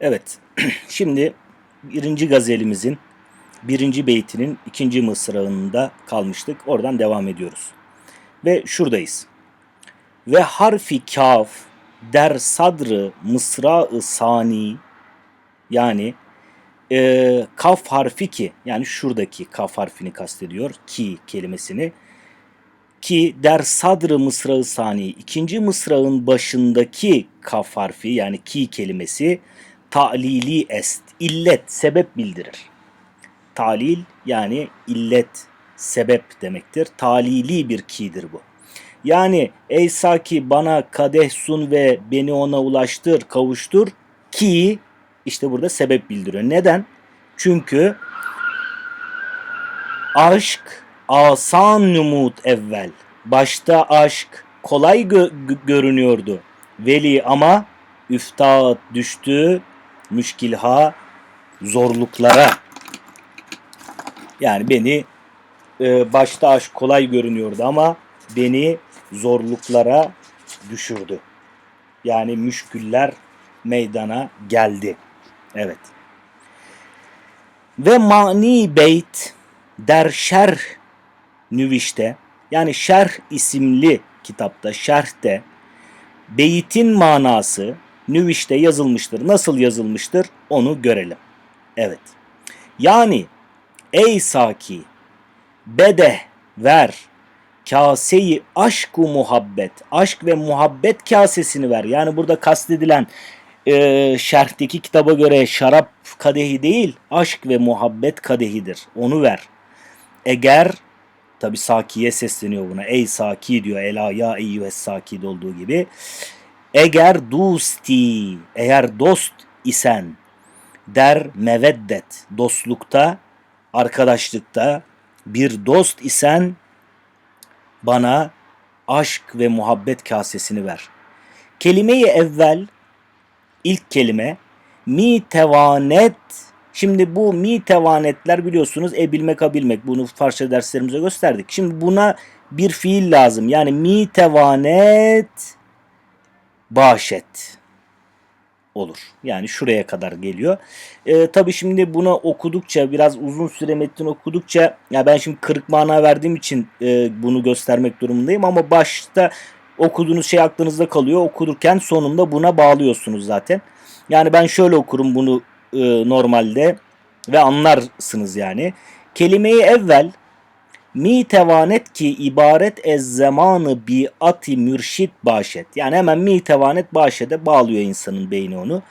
Evet, şimdi birinci gazelimizin birinci beytinin ikinci mısrağında kalmıştık. Oradan devam ediyoruz. Ve şuradayız. Ve harfi kaf der sadrı mısra-ı sani yani e, kaf harfi ki yani şuradaki kaf harfini kastediyor ki kelimesini ki der sadrı mısrağı sani ikinci mısrağın başındaki kaf harfi yani ki kelimesi ta'lili est illet sebep bildirir. Talil yani illet sebep demektir. Talili bir ki'dir bu. Yani ey Saki bana kadeh sun ve beni ona ulaştır, kavuştur ki işte burada sebep bildiriyor. Neden? Çünkü aşk asan numut evvel. Başta aşk kolay gö- gö- görünüyordu. Veli ama üftat düştü müşkilha zorluklara. Yani beni e, başta aşk kolay görünüyordu ama beni zorluklara düşürdü. Yani müşküller meydana geldi. Evet. Ve mani beyt der şerh nüvişte yani şerh isimli kitapta şerhte beytin manası nüvişte yazılmıştır. Nasıl yazılmıştır onu görelim. Evet. Yani ey Saki bedeh ver kaseyi aşku muhabbet aşk ve muhabbet kasesini ver. Yani burada kastedilen e, şerhteki kitaba göre şarap kadehi değil aşk ve muhabbet kadehidir. Onu ver. Eğer tabi Saki'ye sesleniyor buna. Ey Saki diyor. Ela ya eyyühes Saki'de olduğu gibi. Eğer dusti, eğer dost isen der meveddet, dostlukta, arkadaşlıkta bir dost isen bana aşk ve muhabbet kasesini ver. Kelimeyi evvel, ilk kelime mi tevanet Şimdi bu mi tevanetler biliyorsunuz e bilmek a bilmek. Bunu Farsça derslerimize gösterdik. Şimdi buna bir fiil lazım. Yani mi tevanet bahşet olur. Yani şuraya kadar geliyor. Ee, tabii şimdi bunu okudukça biraz uzun süre metin okudukça ya ben şimdi kırık mana verdiğim için e, bunu göstermek durumundayım ama başta okuduğunuz şey aklınızda kalıyor. Okudurken sonunda buna bağlıyorsunuz zaten. Yani ben şöyle okurum bunu e, normalde ve anlarsınız yani. Kelimeyi evvel mi tevanet ki ibaret ez zamanı bi ati mürşit başet. Yani hemen mi tevanet başete bağlıyor insanın beyni onu.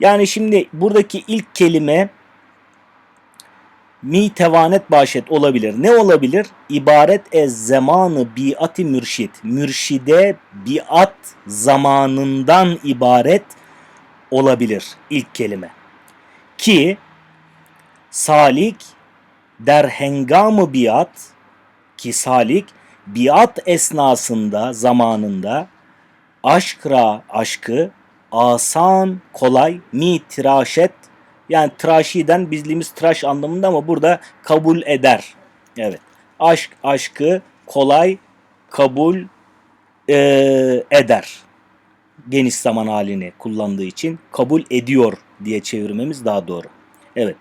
Yani şimdi buradaki ilk kelime mi tevanet başet olabilir. Ne olabilir? İbaret ez zamanı biati mürşit. Mürşide biat zamanından ibaret olabilir ilk kelime. Ki salik der hengamı biat ki salik biat esnasında zamanında aşkra aşkı asan kolay mi tıraşet yani tıraşiden bizliğimiz tıraş anlamında ama burada kabul eder. Evet. Aşk aşkı kolay kabul e, eder. Geniş zaman halini kullandığı için kabul ediyor diye çevirmemiz daha doğru. Evet.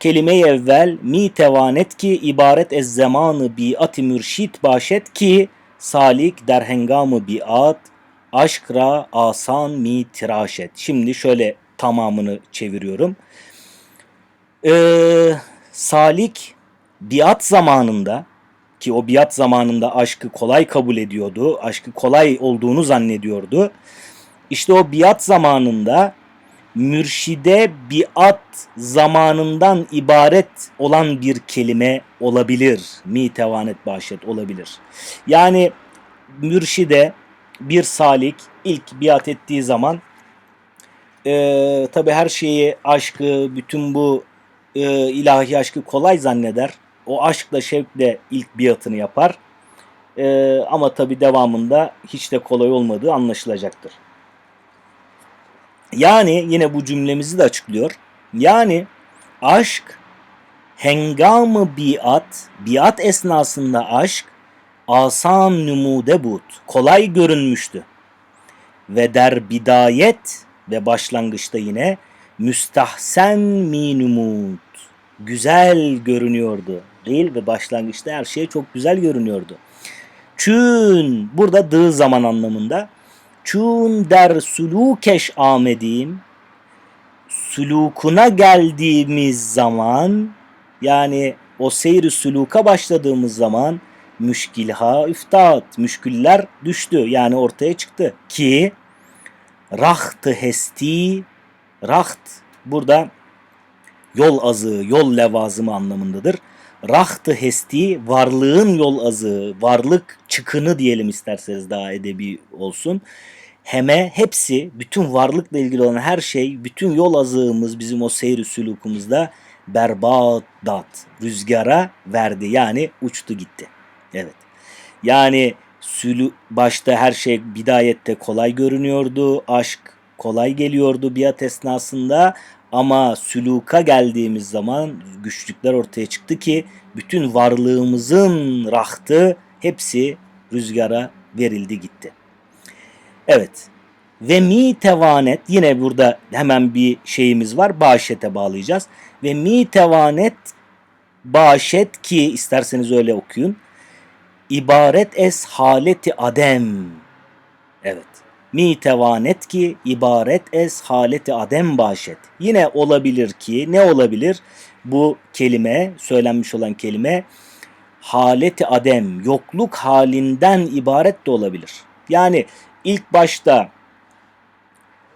Kelime-i evvel mi tevanet ki ibaret ez zamanı biat mürşit başet ki salik der hengamı biat aşkra asan mi tiraşet. Şimdi şöyle tamamını çeviriyorum. Ee, salik biat zamanında ki o biat zamanında aşkı kolay kabul ediyordu. Aşkı kolay olduğunu zannediyordu. İşte o biat zamanında mürşide biat zamanından ibaret olan bir kelime olabilir. Mi tevanet bahşet olabilir. Yani mürşide bir salik ilk biat ettiği zaman e, tabi her şeyi aşkı, bütün bu e, ilahi aşkı kolay zanneder. O aşkla şevkle ilk biatını yapar. E, ama tabi devamında hiç de kolay olmadığı anlaşılacaktır. Yani yine bu cümlemizi de açıklıyor. Yani aşk hengamı biat, biat esnasında aşk asan numude but, kolay görünmüştü. Ve der bidayet ve başlangıçta yine müstahsen minumut. Güzel görünüyordu. Değil ve başlangıçta her şey çok güzel görünüyordu. Çün burada dığı zaman anlamında. Çün der sulukeş amedim. Sulukuna geldiğimiz zaman yani o seyri suluka başladığımız zaman müşkilha üftat. Müşküller düştü yani ortaya çıktı. Ki rahtı hesti raht burada yol azığı, yol levazımı anlamındadır. Rahtı hesti varlığın yol azığı, varlık çıkını diyelim isterseniz daha edebi olsun. Heme hepsi, bütün varlıkla ilgili olan her şey, bütün yol azığımız bizim o seyri sülukumuzda berbat dat, rüzgara verdi. Yani uçtu gitti. Evet. Yani sülü başta her şey bidayette kolay görünüyordu. Aşk kolay geliyordu biat esnasında ama süluka geldiğimiz zaman güçlükler ortaya çıktı ki bütün varlığımızın rahtı hepsi rüzgara verildi gitti. Evet. Ve mi tevanet yine burada hemen bir şeyimiz var. Bağışete bağlayacağız. Ve mi tevanet bağışet ki isterseniz öyle okuyun. İbaret es haleti adem. Evet. Mi tevanet ki ibaret es haleti adem bağışet. Yine olabilir ki ne olabilir? Bu kelime söylenmiş olan kelime haleti adem yokluk halinden ibaret de olabilir. Yani ilk başta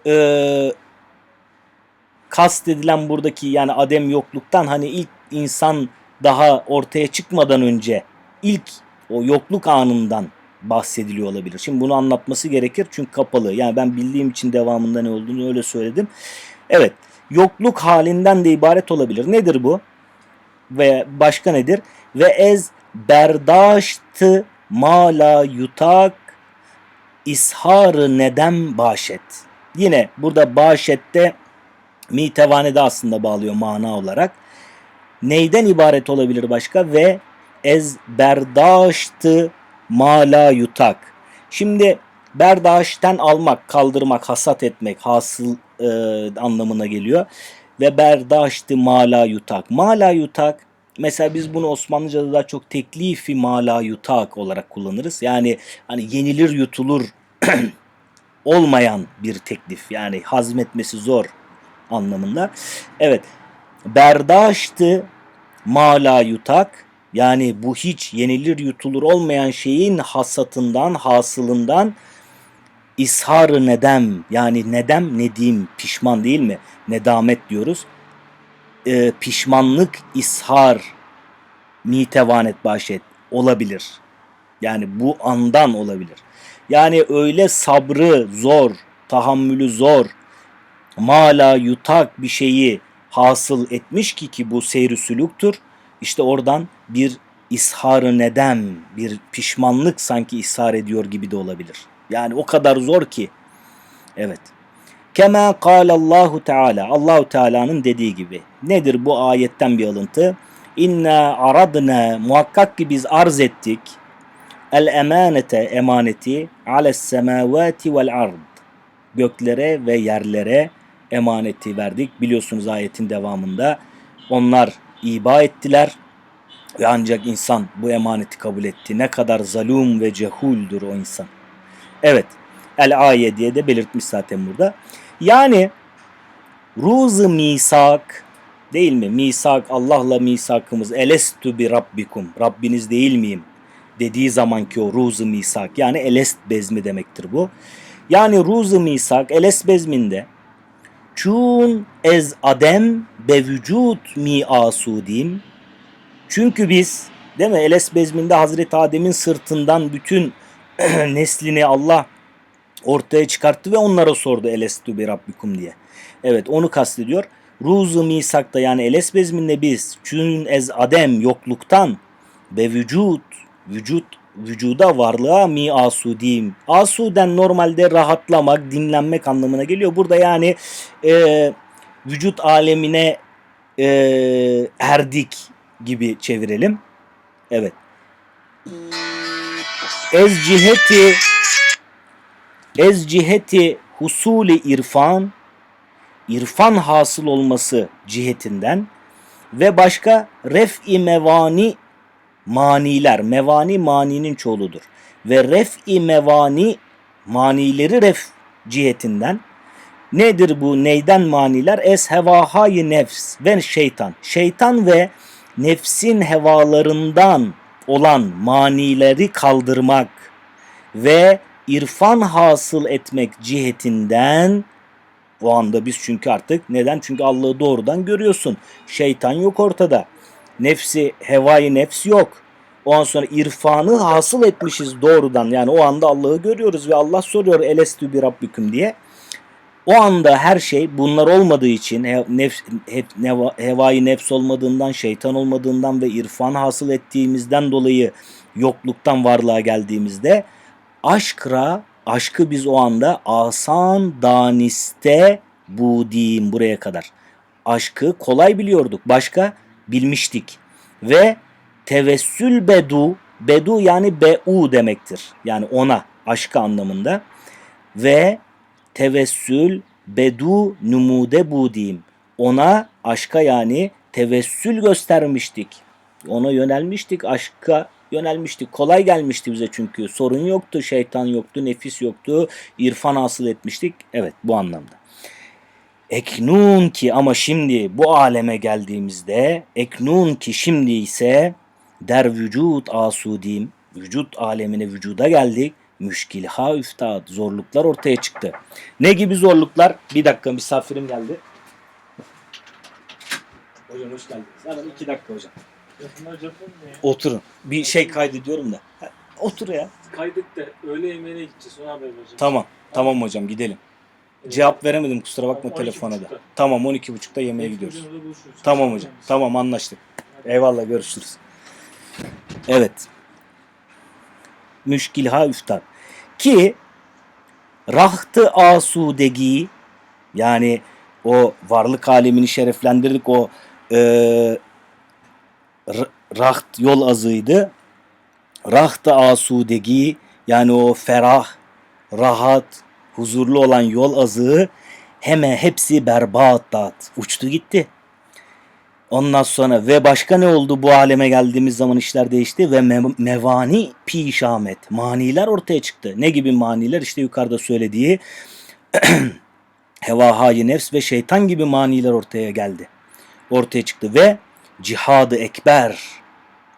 e, kastedilen buradaki yani adem yokluktan hani ilk insan daha ortaya çıkmadan önce ilk o yokluk anından bahsediliyor olabilir. Şimdi bunu anlatması gerekir çünkü kapalı. Yani ben bildiğim için devamında ne olduğunu öyle söyledim. Evet yokluk halinden de ibaret olabilir. Nedir bu? Ve başka nedir? Ve ez berdaştı mala yutak isharı neden başet. Yine burada başette mitevane de aslında bağlıyor mana olarak. Neyden ibaret olabilir başka? Ve ez berdaştı mala yutak. Şimdi berdaşten almak, kaldırmak, hasat etmek, hasıl e, anlamına geliyor. Ve berdaştı mala yutak. Mala yutak Mesela biz bunu Osmanlıca'da daha çok teklifi mala yutak olarak kullanırız. Yani hani yenilir yutulur olmayan bir teklif. Yani hazmetmesi zor anlamında. Evet. Berdaştı mala yutak yani bu hiç yenilir yutulur olmayan şeyin hasatından, hasılından isharı nedem yani nedem nedim pişman değil mi? Nedamet diyoruz. Ee, pişmanlık ishar mitevanet bahşet olabilir. Yani bu andan olabilir. Yani öyle sabrı zor, tahammülü zor, mala yutak bir şeyi hasıl etmiş ki ki bu seyri sülüktur. İşte oradan bir isharı nedem, bir pişmanlık sanki ishar ediyor gibi de olabilir. Yani o kadar zor ki. Evet. Kema Allahu Teala. Allahu Teala'nın dediği gibi. Nedir bu ayetten bir alıntı? İnna aradna muhakkak ki biz arz ettik el emanete emaneti ales semavati vel ard göklere ve yerlere emaneti verdik. Biliyorsunuz ayetin devamında onlar iba ettiler ve ancak insan bu emaneti kabul etti. Ne kadar zalum ve cehuldür o insan. Evet. El aye diye de belirtmiş zaten burada. Yani ruz misak değil mi? Misak Allah'la misakımız elestu bi rabbikum. Rabbiniz değil miyim? Dediği zamanki o ruz misak yani elest bezmi demektir bu. Yani ruz misak elest bezminde çun ez adem be vücut mi asudim çünkü biz değil mi Eles bezminde Hazreti Adem'in sırtından bütün neslini Allah ortaya çıkarttı ve onlara sordu Elestu bi Rabbikum diye. Evet onu kastediyor. Ruzu misakta yani Eles bezminde biz çün ez adem yokluktan ve vücut vücut vücuda varlığa mi asudim. Asuden normalde rahatlamak, dinlenmek anlamına geliyor. Burada yani e, vücut alemine e, erdik gibi çevirelim. Evet. Ez ciheti ez ciheti husuli irfan irfan hasıl olması cihetinden ve başka ref-i mevani maniler. Mevani maninin çoğuludur. Ve ref-i mevani manileri ref cihetinden nedir bu neyden maniler? Es hevahayı nefs ve şeytan. Şeytan ve nefsin hevalarından olan manileri kaldırmak ve irfan hasıl etmek cihetinden o anda biz çünkü artık neden? Çünkü Allah'ı doğrudan görüyorsun. Şeytan yok ortada. Nefsi, hevai nefs yok. O an sonra irfanı hasıl etmişiz doğrudan. Yani o anda Allah'ı görüyoruz ve Allah soruyor elestü bir rabbiküm diye. O anda her şey bunlar olmadığı için he- nef, hep, neva, hevai nefs olmadığından, şeytan olmadığından ve irfan hasıl ettiğimizden dolayı yokluktan varlığa geldiğimizde aşkra, aşkı biz o anda asan daniste budim buraya kadar. Aşkı kolay biliyorduk. Başka bilmiştik. Ve tevessül bedu, bedu yani bu demektir. Yani ona, aşkı anlamında. Ve tevessül bedu numude budim. Ona aşka yani tevessül göstermiştik. Ona yönelmiştik, aşka yönelmiştik. Kolay gelmişti bize çünkü. Sorun yoktu, şeytan yoktu, nefis yoktu. irfan hasıl etmiştik. Evet bu anlamda. Eknun ki ama şimdi bu aleme geldiğimizde eknun ki şimdi ise der vücut asudim vücut alemine vücuda geldik. Müşkilha üftad zorluklar ortaya çıktı. Ne gibi zorluklar? Bir dakika misafirim geldi. Hocam hoş geldiniz. Hemen iki dakika hocam. Oturun. Bir şey kaydediyorum da. Ha, Otur ya. Kaydet de öğle yemeğine gideceğiz ona haber vereceğim. Tamam. Tamam hocam gidelim. Ee, Cevap veremedim kusura bakma Tamam, telefona da. 12.30'da. Tamam 12.30'da yemeğe gidiyoruz. hocamla buluşuruz. Tamam hocam. Tamam anlaştık. Eyvallah görüşürüz. Evet. Müşkilha üftad. Ki rahtı asudegi yani o varlık alemini şereflendirdik o e, raht yol azıydı. Rahtı asudegi yani o ferah, rahat, huzurlu olan yol azığı hemen hepsi berbat dağıt. Uçtu gitti. Ondan sonra ve başka ne oldu bu aleme geldiğimiz zaman işler değişti ve me- mevani pişamet maniler ortaya çıktı. Ne gibi maniler? İşte yukarıda söylediği heva hayi nefs ve şeytan gibi maniler ortaya geldi. Ortaya çıktı ve cihadı ekber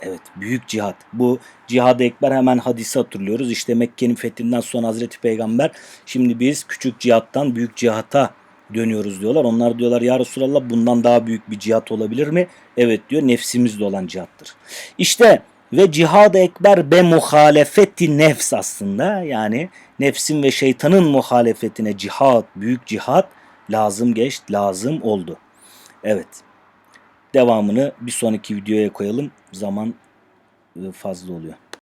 Evet büyük cihat. Bu cihadı ekber hemen hadisi hatırlıyoruz. İşte Mekke'nin fethinden sonra Hazreti Peygamber şimdi biz küçük cihattan büyük cihata dönüyoruz diyorlar. Onlar diyorlar ya Resulallah bundan daha büyük bir cihat olabilir mi? Evet diyor nefsimizle olan cihattır. İşte ve cihad ekber be muhalefeti nefs aslında yani nefsin ve şeytanın muhalefetine cihat, büyük cihat lazım geçti, lazım oldu. Evet. Devamını bir sonraki videoya koyalım. Zaman e, fazla oluyor.